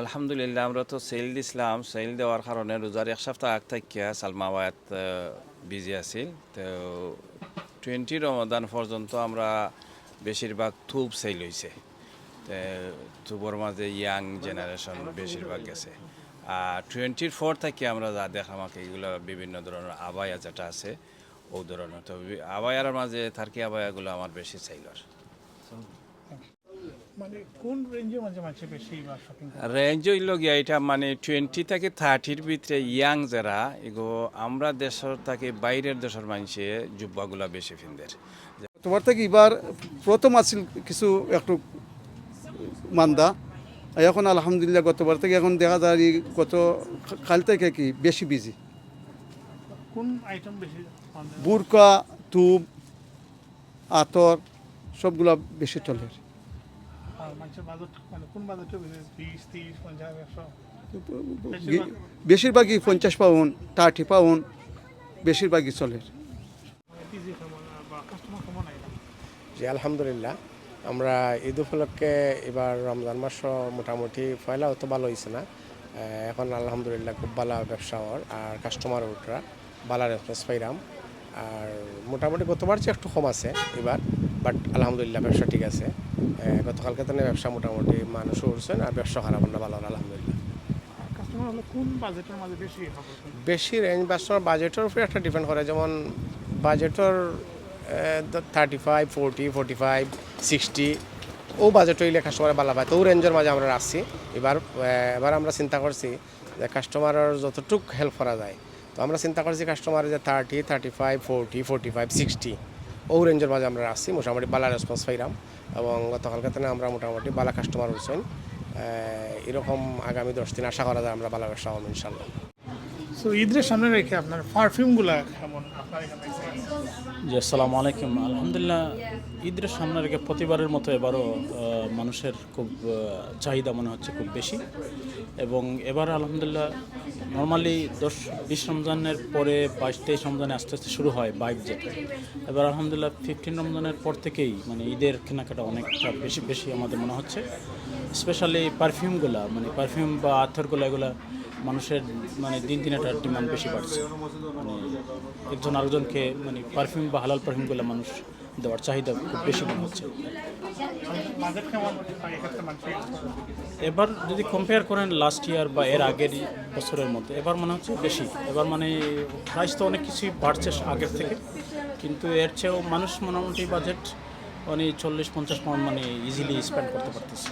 আলহামদুলিল্লাহ, আমরা তো সেল দিছিলাম। সেল দেওয়ার কারণে রোজার এক সপ্তাহ আগ থেকে সালমাবাদ বিজি আছিল। তো টোয়েন্টি রমাদান পর্যন্ত আমরা বেশিরভাগ থুপ সেল হয়েছে থুপর মাঝে ইয়াং জেনারেশন বেশিরভাগ গেছে। আর টোয়েন্টির ফোর থেকে আমরা যা দেখাম এগুলো বিভিন্ন ধরনের আবায়া যেটা আছে ও ধরনের তো আবায়ার মাঝে থার্কি আবায়াগুলো আমার বেশি চাইলার মানে কোন রেঞ্জের মাঝে মানুষ বেশি এবার শপিং রেঞ্জ হইল গিয়া এটা মানে টোয়েন্টি থেকে থার্টির ভিতরে ইয়াং যারা এগো আমরা দেশের থেকে বাইরের দেশের মানুষে জুব্বাগুলা বেশি ফিনদের। তোমার থেকে এবার প্রথম আছিল কিছু একটু মান্দা। এখন আলহামদুলিল্লাহ গতবার থেকে এখন দেখা যায় গত কাল থেকে কি বেশি বিজি কোন আইটেম বেশি? বুরকা তুব আতর সবগুলা বেশি চলে। মানে বেশিরভাগই পঞ্চাশ পাউন্ড থার্টি পাউন্ড বেশিরভাগই চলে। জি আলহামদুলিল্লাহ। আমরা ঈদ উপলক্ষে এবার রমজান মাস মোটামুটি পয়লা অত ভালো হয়েছে না। এখন আলহামদুলিল্লাহ খুব ভালো ব্যবসা হওয়ার আর কাস্টমার উঠরা। ভালো রেসপন্স পাইলাম আর মোটামুটি গতবার চেয়ে একটু কম আছে এবার বাট আলহামদুলিল্লাহ ব্যবসা ঠিক আছে। গতকালকে তো ব্যবসা মোটামুটি মানুষও উঠছেন আর ব্যবসা খারাপ না ভালো আলহামদুলিল্লাহ। বেশি রেঞ্জ বাসটার বাজেটের উপরে একটা ডিপেন্ড করে যেমন বাজেটের thirty five forty forty five sixty ও বাজেট হইলে কাস্টমার ভালো পায় তো ও রেঞ্জের মাঝে আমরা আসছি এবার এবার আমরা চিন্তা করছি যে কাস্টমারের যতটুক হেল্প করা যায় তো আমরা চিন্তা করছি কাস্টমার যে thirty thirty five forty forty five sixty ও রেঞ্জের মাঝে আমরা আসছি, মোটামুটি বালা রেসপন্স পাইলাম এবং গতকালকে থেকে আমরা মোটামুটি বালা কাস্টমার হয়েছেন। এরকম আগামী দশ দিন আশা করা যায় আমরা বালা ব্যবসা হব ইনশাল্লাহ। সো ঈদের সামনে রেখে আপনার পারফিউমগুলো কেমন? আপনার এখানে জি আসসালামু আলাইকুম। আলহামদুলিল্লাহ, ঈদের সামনে রেখে প্রতিবারের মতো এবারও মানুষের খুব চাহিদা মনে হচ্ছে খুব বেশি। এবং এবার আলহামদুলিল্লাহ, নর্মালি দশ, বিশ রমজানের পরে বাইশ, তেইশ রমজানে আস্তে আস্তে শুরু হয় বাইক যেটা এবার আলহামদুলিল্লাহ ফিফটিন রমজানের পর থেকেই মানে ঈদের কেনাকাটা অনেকটা বেশি বেশি আমাদের মনে হচ্ছে। স্পেশালি পারফিউমগুলা মানে পারফিউম বা আথরগুলো, এগুলা মানুষের মানে দিন দিন এটার ডিমান্ড বেশি বাড়ছে। মানে একজন আরেকজনকে মানে পারফিউম বা হালাল পারফিউমগুলো মানুষ দেওয়ার চাহিদা খুব বেশি মনে হচ্ছে। এবার যদি কম্পেয়ার করেন লাস্ট ইয়ার বা এর আগের বছরের মধ্যে, এবার মনে হচ্ছে বেশি। এবার মানে প্রাইস তো অনেক কিছুই বাড়ছে আগের থেকে, কিন্তু এর চেয়েও মানুষ মোটামুটি বাজেট মানে চল্লিশ, পঞ্চাশ পাউন্ড মানে ইজিলি স্পেন্ড করতে পারতেছে।